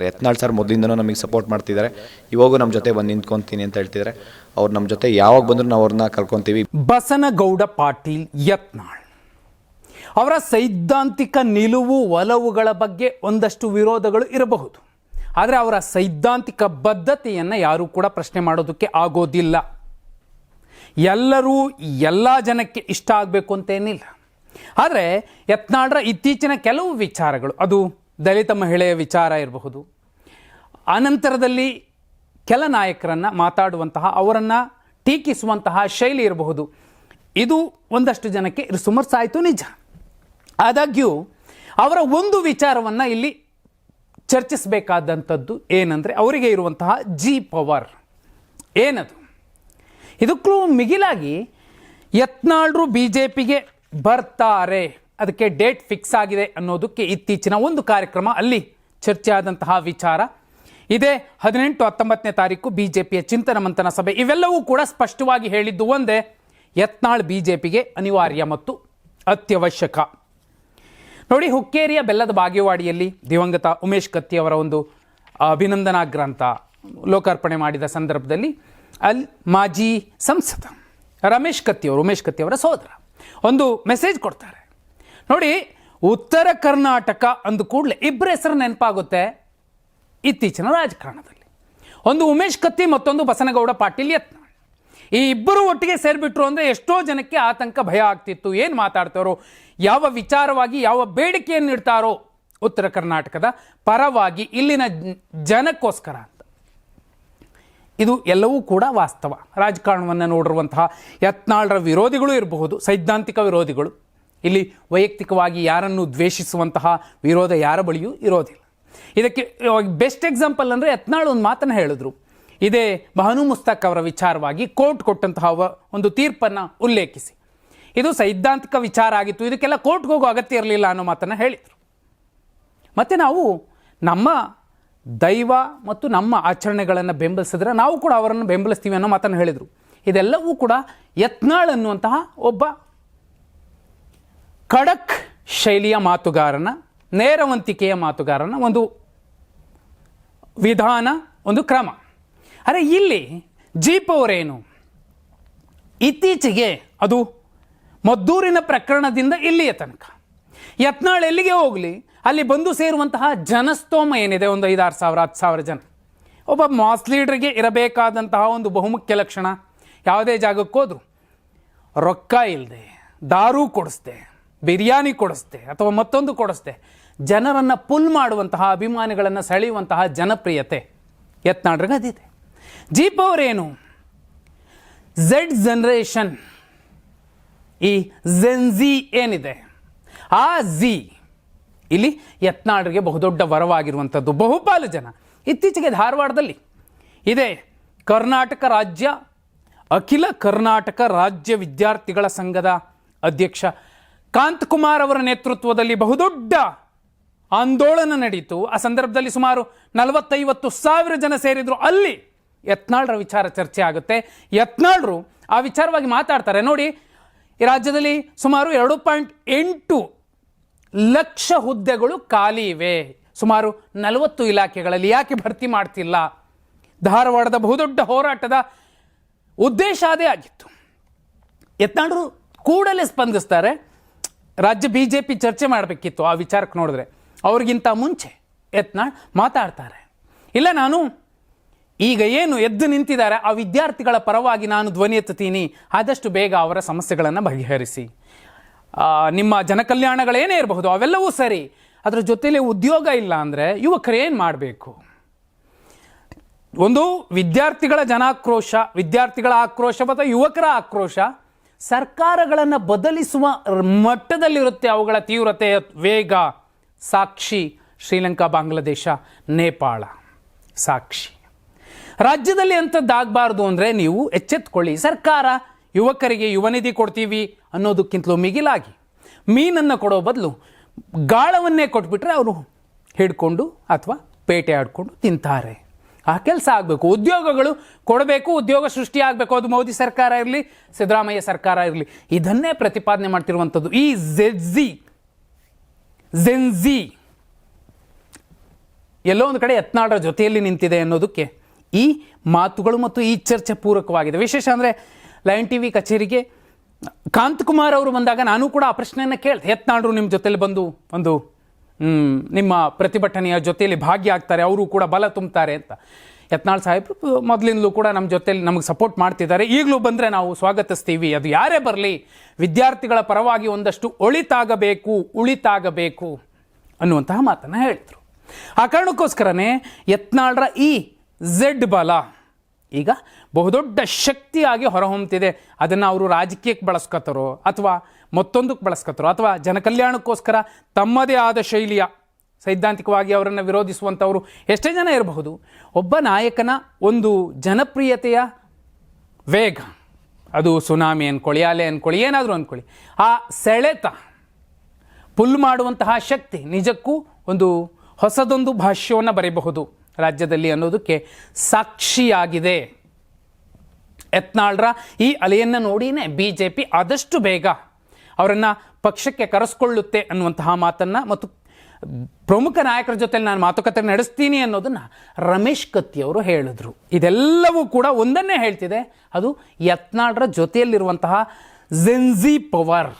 Yatnal sir ಮೊದಲಿಂದನೂ ನಮಗೆ support ಮಾಡ್ತಿದ್ದಾರೆ. ಇವಾಗೂ ನಮ್ಮ ಜೊತೆ ಬಂದು ನಿಂತ್ಕೊಂತೀನಿ ಅಂತ ಹೇಳ್ತಿದ್ದಾರೆ. ಅವ್ರು ನಮ್ಮ ಜೊತೆ ಯಾವಾಗ ಬಂದರೂ ನಾವು ಅವ್ರನ್ನ ಕರ್ಕೊಂತೀವಿ. ಬಸನಗೌಡ ಪಾಟೀಲ್, ಯತ್ನಾಳ್. ಅವರ ಸೈದ್ಧಾಂತಿಕ ನಿಲುವು ಒಲವುಗಳ ಬಗ್ಗೆ ಒಂದಷ್ಟು ವಿರೋಧಗಳು ಇರಬಹುದು. ಆದರೆ ಅವರ ಸೈದ್ಧಾಂತಿಕ ಬದ್ಧತೆಯನ್ನು ಯಾರೂ ಕೂಡ ಪ್ರಶ್ನೆ ಮಾಡೋದಕ್ಕೆ ಆಗೋದಿಲ್ಲ. ಎಲ್ಲರೂ ಎಲ್ಲ ಜನಕ್ಕೆ ಇಷ್ಟ ಆಗಬೇಕು ಅಂತೇನಿಲ್ಲ ಆದರೆ ಯತ್ನಾಳ್ರ ಇತ್ತೀಚಿನ ಕೆಲವು ವಿಚಾರಗಳು, ಅದು ದಲಿತ ಮಹಿಳೆಯ ವಿಚಾರ ಇರಬಹುದು. ಅನಂತರದಲ್ಲಿ ಕೆಲ ನಾಯಕರನ್ನು ಮಾತಾಡುವಂತಹ, ಅವರನ್ನು ಟೀಕಿಸುವಂತಹ ಶೈಲಿ ಇರಬಹುದು. ಇದು ಒಂದಷ್ಟು ಜನಕ್ಕೆ ಸುಮರ್ಸಾಯಿತು ನಿಜ. ಆದಾಗ್ಯೂ, ಅವರ ಒಂದು ವಿಚಾರವನ್ನು ಇಲ್ಲಿ ಚರ್ಚಿಸಬೇಕಾದಂಥದ್ದು ಏನಂದರೆ, ಅವರಿಗೆ ಇರುವಂತಹ ಜಿ ಪವರ್. ಏನದು? ಇದಕ್ಕೂ ಮಿಗಿಲಾಗಿ ಯತ್ನಾಳರು ಬಿ ಜೆ ಪಿಗೆ ಬರ್ತಾರೆ. ಅದಕ್ಕೆ ಡೇಟ್ ಫಿಕ್ಸ್ ಆಗಿದೆ ಅನ್ನೋದಕ್ಕೆ ಇತ್ತೀಚಿನ ಒಂದು ಕಾರ್ಯಕ್ರಮ ಅಲ್ಲಿ ಚರ್ಚೆ ಆದಂತಹ ವಿಚಾರ. ಇದೇ ಹದಿನೆಂಟು ಹತ್ತೊಂಬತ್ತನೇ ತಾರೀಕು ಬಿ ಚಿಂತನ ಮಂಥನ ಸಭೆ. ಇವೆಲ್ಲವೂ ಕೂಡ ಸ್ಪಷ್ಟವಾಗಿ ಹೇಳಿದ್ದು ಒಂದೇ, ಯತ್ನಾಳ್ ಬಿ ಜೆ ಪಿಗೆ ಅನಿವಾರ್ಯ ಮತ್ತು ಅತ್ಯವಶ್ಯಕ. ನೋಡಿ, ಹುಕ್ಕೇರಿಯ ಬೆಲ್ಲದ ಬಾಗೇವಾಡಿಯಲ್ಲಿ ದಿವಂಗತ ಉಮೇಶ್ ಕತ್ತಿ ಅವರ ಒಂದು ಅಭಿನಂದನಾ ಗ್ರಂಥ ಲೋಕಾರ್ಪಣೆ ಮಾಡಿದ ಸಂದರ್ಭದಲ್ಲಿ ಅಲ್ಲಿ ಮಾಜಿ ಸಂಸದ ರಮೇಶ್ ಕತ್ತಿ ಅವರು, ಉಮೇಶ್ ಕತ್ತಿಯವರ ಸಹೋದರ ಒಂದು ಮೆಸೇಜ್ ಕೊಡ್ತಾರೆ. ನೋಡಿ, ಉತ್ತರ ಕರ್ನಾಟಕ ಅಂದ ಕೂಡಲೇ ಇಬ್ಬರ ಹೆಸರು ನೆನಪಾಗುತ್ತೆ ಇತ್ತೀಚಿನ ರಾಜಕಾರಣದಲ್ಲಿ. ಒಂದು ಉಮೇಶ್ ಕತ್ತಿ, ಮತ್ತೊಂದು ಬಸನಗೌಡ ಪಾಟೀಲ್ ಯತ್ನ ಈ ಇಬ್ಬರು ಒಟ್ಟಿಗೆ ಸೇರಿಬಿಟ್ರು ಅಂದರೆ ಎಷ್ಟೋ ಜನಕ್ಕೆ ಆತಂಕ, ಭಯ ಆಗ್ತಿತ್ತು. ಏನು ಮಾತಾಡ್ತಾರೋ, ಯಾವ ವಿಚಾರವಾಗಿ, ಯಾವ ಬೇಡಿಕೆಯನ್ನು ಇಡ್ತಾರೋ ಉತ್ತರ ಕರ್ನಾಟಕದ ಪರವಾಗಿ ಇಲ್ಲಿನ ಜನಕ್ಕೋಸ್ಕರ ಅಂತ. ಇದು ಎಲ್ಲವೂ ಕೂಡ ವಾಸ್ತವ. ರಾಜಕಾರಣವನ್ನು ನೋಡಿರುವಂತಹ ಯತ್ನಾಳರ ವಿರೋಧಿಗಳು ಇರಬಹುದು, ಸೈದ್ಧಾಂತಿಕ ವಿರೋಧಿಗಳು. ಇಲ್ಲಿ ವೈಯಕ್ತಿಕವಾಗಿ ಯಾರನ್ನು ದ್ವೇಷಿಸುವಂತಹ ವಿರೋಧ ಯಾರ ಬಳಿಯೂ ಇರೋದಿಲ್ಲ. ಇದಕ್ಕೆ ಬೆಸ್ಟ್ ಎಕ್ಸಾಂಪಲ್ ಅಂದರೆ ಯತ್ನಾಳ್ ಒಂದು ಮಾತನ್ನು ಹೇಳಿದ್ರು. ಇದೇ ಬಹನು ಮುಸ್ತಾಕ್ ಅವರ ವಿಚಾರವಾಗಿ ಕೋರ್ಟ್ ಕೊಟ್ಟಂತಹ ಒಂದು ತೀರ್ಪನ್ನು ಉಲ್ಲೇಖಿಸಿ. ಇದು ಸೈದ್ಧಾಂತಿಕ ವಿಚಾರ ಆಗಿತ್ತು, ಇದಕ್ಕೆಲ್ಲ ಕೋರ್ಟ್ಗೆ ಹೋಗೋ ಅಗತ್ಯ ಇರಲಿಲ್ಲ ಅನ್ನೋ ಮಾತನ್ನು ಹೇಳಿದರು. ಮತ್ತು ನಾವು ನಮ್ಮ ದೈವ ಮತ್ತು ನಮ್ಮ ಆಚರಣೆಗಳನ್ನು ಬೆಂಬಲಿಸಿದ್ರೆ ನಾವು ಕೂಡ ಅವರನ್ನು ಬೆಂಬಲಿಸ್ತೀವಿ ಅನ್ನೋ ಮಾತನ್ನು ಹೇಳಿದರು. ಇದೆಲ್ಲವೂ ಕೂಡ ಯತ್ನಾಳ್ ಅನ್ನುವಂತಹ ಒಬ್ಬ ಖಡಕ್ ಶೈಲಿಯ ಮಾತುಗಾರನ, ನೇರವಂತಿಕೆಯ ಮಾತುಗಾರನ ಒಂದು ವಿಧಾನ, ಒಂದು ಕ್ರಮ. ಅರೆ, ಇಲ್ಲಿ ಜೀಪ್ ಅವರೇನು? ಇತ್ತೀಚೆಗೆ ಅದು ಮದ್ದೂರಿನ ಪ್ರಕರಣದಿಂದ ಇಲ್ಲಿಯ ತನಕ. ಯತ್ನಾಳ್ ಎಲ್ಲಿಗೆ ಹೋಗಲಿ? ಅಲ್ಲಿ ಬಂದು ಸೇರುವಂತಹ ಜನಸ್ತೋಮ ಏನಿದೆ? ಒಂದು ಐದಾರು ಸಾವಿರ, ಹತ್ತು ಸಾವಿರ ಜನ. ಒಬ್ಬ ಮಾಸ್ ಲೀಡ್ರಿಗೆ ಇರಬೇಕಾದಂತಹ ಒಂದು ಬಹುಮುಖ್ಯ ಲಕ್ಷಣ ಯಾವುದೇ ಜಾಗಕ್ಕೆ ಹೋದ್ರು. ರೊಕ್ಕ ಇಲ್ಲದೆ ದಾರು ಕೊಡಿಸ್ದೆ. ಬಿರಿಯಾನಿ ಕೊಡಿಸ್ದೆ ಅಥವಾ ಮತ್ತೊಂದು ಕೊಡಿಸ್ದೆ. ಜನರನ್ನು ಪುಲ್ ಮಾಡುವಂತಹ, ಅಭಿಮಾನಿಗಳನ್ನು ಸೆಳೆಯುವಂತಹ ಜನಪ್ರಿಯತೆ ಯತ್ನಾಡ್ರಿಗೆ ಅದಿದೆ ಜೀಪ್ ಅವರೇನು? ಝೆಡ್ ಜನ್ರೇಷನ್ ಈ ಝೆನ್ಜಿ ಏನಿದೆ? ಆ ಝಿ ಇಲ್ಲಿ ಯತ್ನಾಡ್ರಿಗೆ ಬಹುದೊಡ್ಡ ವರವಾಗಿರುವಂಥದ್ದು ಬಹುಪಾಲು ಜನ. ಇತ್ತೀಚೆಗೆ ಧಾರವಾಡದಲ್ಲಿ ಇದೆ ಕರ್ನಾಟಕ ರಾಜ್ಯ, ಅಖಿಲ ಕರ್ನಾಟಕ ರಾಜ್ಯ ವಿದ್ಯಾರ್ಥಿಗಳ ಸಂಘದ ಅಧ್ಯಕ್ಷ ಕಾಂತಕುಮಾರ್ ಅವರ ನೇತೃತ್ವದಲ್ಲಿ ಬಹುದೊಡ್ಡ ಆಂದೋಲನ ನಡೀತು. ಆ ಸಂದರ್ಭದಲ್ಲಿ ಸುಮಾರು ನಲವತ್ತೈವತ್ತು ಸಾವಿರ ಜನ ಸೇರಿದ್ರು. ಅಲ್ಲಿ ಯತ್ನಾಳ್ರ ವಿಚಾರ ಚರ್ಚೆ ಆಗುತ್ತೆ. ಯತ್ನಾಳ್ರು ಆ ವಿಚಾರವಾಗಿ ಮಾತಾಡ್ತಾರೆ. ನೋಡಿ, ಈ ರಾಜ್ಯದಲ್ಲಿ ಸುಮಾರು ಎರಡು ಪಾಯಿಂಟ್ ಎಂಟು ಲಕ್ಷ ಹುದ್ದೆಗಳು ಖಾಲಿ ಇವೆ. ಸುಮಾರು ನಲವತ್ತು ಇಲಾಖೆಗಳಲ್ಲಿ ಯಾಕೆ ಭರ್ತಿ ಮಾಡ್ತಿಲ್ಲ? ಧಾರವಾಡದ ಬಹುದೊಡ್ಡ ಹೋರಾಟದ ಉದ್ದೇಶ ಅದೇ ಆಗಿತ್ತು. ಯತ್ನಾಳ್ರು ಕೂಡಲೇ ಸ್ಪಂದಿಸ್ತಾರೆ. ರಾಜ್ಯ ಬಿ ಜೆ ಪಿ ಚರ್ಚೆ ಮಾಡಬೇಕಿತ್ತು ಆ ವಿಚಾರಕ್ಕೆ ನೋಡಿದ್ರೆ. ಅವ್ರಿಗಿಂತ ಮುಂಚೆ ಯತ್ನಾಳ್ ಮಾತಾಡ್ತಾರೆ. ಇಲ್ಲ, ನಾನು ಈಗ ಏನು ಎದ್ದು ನಿಂತಿದ್ದಾರೆ, ಆ ವಿದ್ಯಾರ್ಥಿಗಳ ಪರವಾಗಿ ನಾನು ಧ್ವನಿ ಎತ್ತುತ್ತೀನಿ. ಆದಷ್ಟು ಬೇಗ ಅವರ ಸಮಸ್ಯೆಗಳನ್ನು ಬಗೆಹರಿಸಿ. ನಿಮ್ಮ ಜನಕಲ್ಯಾಣಗಳೇನೇ ಇರಬಹುದು, ಅವೆಲ್ಲವೂ ಸರಿ. ಅದರ ಜೊತೆಯಲ್ಲಿ ಉದ್ಯೋಗ ಇಲ್ಲ ಅಂದರೆ ಯುವಕರು ಏನು ಮಾಡಬೇಕು? ಒಂದು, ವಿದ್ಯಾರ್ಥಿಗಳ ಜನಾಕ್ರೋಶ, ವಿದ್ಯಾರ್ಥಿಗಳ ಆಕ್ರೋಶ, ಮತ್ತು ಯುವಕರ ಆಕ್ರೋಶ ಸರ್ಕಾರಗಳನ್ನು ಬದಲಿಸುವ ಮಟ್ಟದಲ್ಲಿರುತ್ತೆ ಅವುಗಳ ತೀವ್ರತೆ. ವೇಗ, ಸಾಕ್ಷಿ, ಶ್ರೀಲಂಕಾ, ಬಾಂಗ್ಲಾದೇಶ, ನೇಪಾಳ, ಸಾಕ್ಷಿ. ರಾಜ್ಯದಲ್ಲಿ ಅಂಥದ್ದಾಗಬಾರ್ದು ಅಂದರೆ ನೀವು ಎಚ್ಚೆತ್ಕೊಳ್ಳಿ. ಸರ್ಕಾರ, ಯುವಕರಿಗೆ ಯುವನಿಧಿ ಕೊಡ್ತೀವಿ ಅನ್ನೋದಕ್ಕಿಂತಲೂ ಮಿಗಿಲಾಗಿ. ಮೀನನ್ನು ಕೊಡೋ ಬದಲು ಗಾಳವನ್ನೇ ಕೊಟ್ಬಿಟ್ರೆ ಅವರು ಹಿಡ್ಕೊಂಡು ಅಥವಾ ಪೇಟೆ ಆಡ್ಕೊಂಡು ತಿಂತಾರೆ. ಆ ಕೆಲಸ ಆಗಬೇಕು. ಉದ್ಯೋಗಗಳು ಕೊಡಬೇಕು, ಉದ್ಯೋಗ ಸೃಷ್ಟಿ ಆಗಬೇಕು. ಅದು ಮೋದಿ ಸರ್ಕಾರ ಇರಲಿ, ಸಿದ್ದರಾಮಯ್ಯ ಸರ್ಕಾರ ಇರಲಿ. ಇದನ್ನೇ ಪ್ರತಿಪಾದನೆ ಮಾಡ್ತಿರುವಂಥದ್ದು. ಈ ಜೆಡ್ಜಿ ಜೆನ್ಜಿ ಎಲ್ಲೋ ಒಂದು ಕಡೆ ಯತ್ನಾಳರ ಜೊತೆಯಲ್ಲಿ ನಿಂತಿದೆ ಅನ್ನೋದಕ್ಕೆ ಈ ಮಾತುಗಳು ಮತ್ತು ಈ ಚರ್ಚೆ ಪೂರಕವಾಗಿದೆ. ವಿಶೇಷ ಅಂದರೆ ಲೈನ್ ಟಿ ವಿ ಕಚೇರಿಗೆ ಕಾಂತಕುಮಾರ್ ಅವರು ಬಂದಾಗ ನಾನು ಕೂಡ ಆ ಪ್ರಶ್ನೆಯನ್ನು ಕೇಳಿದೆ. ಯತ್ನಾಳರು ನಿಮ್ಮ ಜೊತೆಯಲ್ಲಿ ಬಂದು ಒಂದು ನಿಮ್ಮ ಪ್ರತಿಭಟನೆಯ ಜೊತೆಯಲ್ಲಿ ಭಾಗಿಯಾಗ್ತಾರೆ, ಅವರು ಕೂಡ ಬಲ ತುಂಬುತ್ತಾರೆ ಅಂತ. ಯತ್ನಾಳ್ ಸಾಹೇಬ್ರು ಮೊದಲಿಂದಲೂ ಕೂಡ ನಮ್ಮ ಜೊತೆಯಲ್ಲಿ ನಮಗೆ ಸಪೋರ್ಟ್ ಮಾಡ್ತಿದ್ದಾರೆ. ಈಗಲೂ ಬಂದರೆ ನಾವು ಸ್ವಾಗತಿಸ್ತೀವಿ. ಅದು ಯಾರೇ ಬರಲಿ, ವಿದ್ಯಾರ್ಥಿಗಳ ಪರವಾಗಿ ಒಂದಷ್ಟು ಒಳಿತಾಗಬೇಕು, ಉಳಿತಾಗಬೇಕು ಅನ್ನುವಂತಹ ಮಾತನ್ನು ಹೇಳಿದರು. ಆ ಕಾರಣಕ್ಕೋಸ್ಕರನೇ ಯತ್ನಾಳ್ರ ಈ ಝೆಡ್ ಬಲ ಈಗ ಬಹುದೊಡ್ಡ ಶಕ್ತಿಯಾಗಿ ಹೊರಹೊಮ್ಮುತ್ತಿದೆ ಅದನ್ನು ಅವರು ರಾಜಕೀಯಕ್ಕೆ ಬಳಸ್ಕೊತಾರೋ ಅಥವಾ ಮತ್ತೊಂದಕ್ಕೆ ಬಳಸ್ಕೊತಾರೋ ಅಥವಾ ಜನಕಲ್ಯಾಣಕ್ಕೋಸ್ಕರ ತಮ್ಮದೇ ಆದ ಶೈಲಿಯ ಸೈದ್ಧಾಂತಿಕವಾಗಿ ಅವರನ್ನು ವಿರೋಧಿಸುವಂಥವರು ಎಷ್ಟೇ ಜನ ಇರಬಹುದು. ಒಬ್ಬ ನಾಯಕನ ಒಂದು ಜನಪ್ರಿಯತೆಯ ವೇಗ. ಅದು ಸುನಾಮಿ ಅಂದ್ಕೊಳ್ಳಿ ಅಲೆ ಅನ್ಕೊಳ್ಳಿ, ಏನಾದರೂ ಅಂದ್ಕೊಳ್ಳಿ ಆ ಸೆಳೆತ, ಪುಲ್ ಮಾಡುವಂತಹ ಶಕ್ತಿ ನಿಜಕ್ಕೂ ಒಂದು ಹೊಸದೊಂದು ಭಾಷ್ಯವನ್ನು ಬರೆಯಬಹುದು ರಾಜ್ಯದಲ್ಲಿ ಅನ್ನೋದಕ್ಕೆ ಸಾಕ್ಷಿಯಾಗಿದೆ. ಯತ್ನಾಳ್ರ, ಈ ಅಲೆಯನ್ನು ನೋಡಿನೇ ಬಿ ಜೆ ಪಿ ಆದಷ್ಟು ಬೇಗ ಅವರನ್ನು ಪಕ್ಷಕ್ಕೆ ಕರೆಸ್ಕೊಳ್ಳುತ್ತೆ ಅನ್ನುವಂತಹ ಮಾತನ್ನು ಮತ್ತು ಪ್ರಮುಖ ನಾಯಕರ ಜೊತೆ ನಾನು ಮಾತುಕತೆ ನಡೆಸ್ತೀನಿ ಅನ್ನೋದನ್ನು ರಮೇಶ್ ಕತ್ತಿಯವರು ಹೇಳಿದ್ರು. ಇದೆಲ್ಲವೂ ಕೂಡ ಒಂದನ್ನೇ ಹೇಳ್ತಿದೆ, ಅದು ಯತ್ನಾಳ್ರ ಜೊತೆಯಲ್ಲಿರುವಂತಹ ಜೆನ್ಜಿ ಪವರ್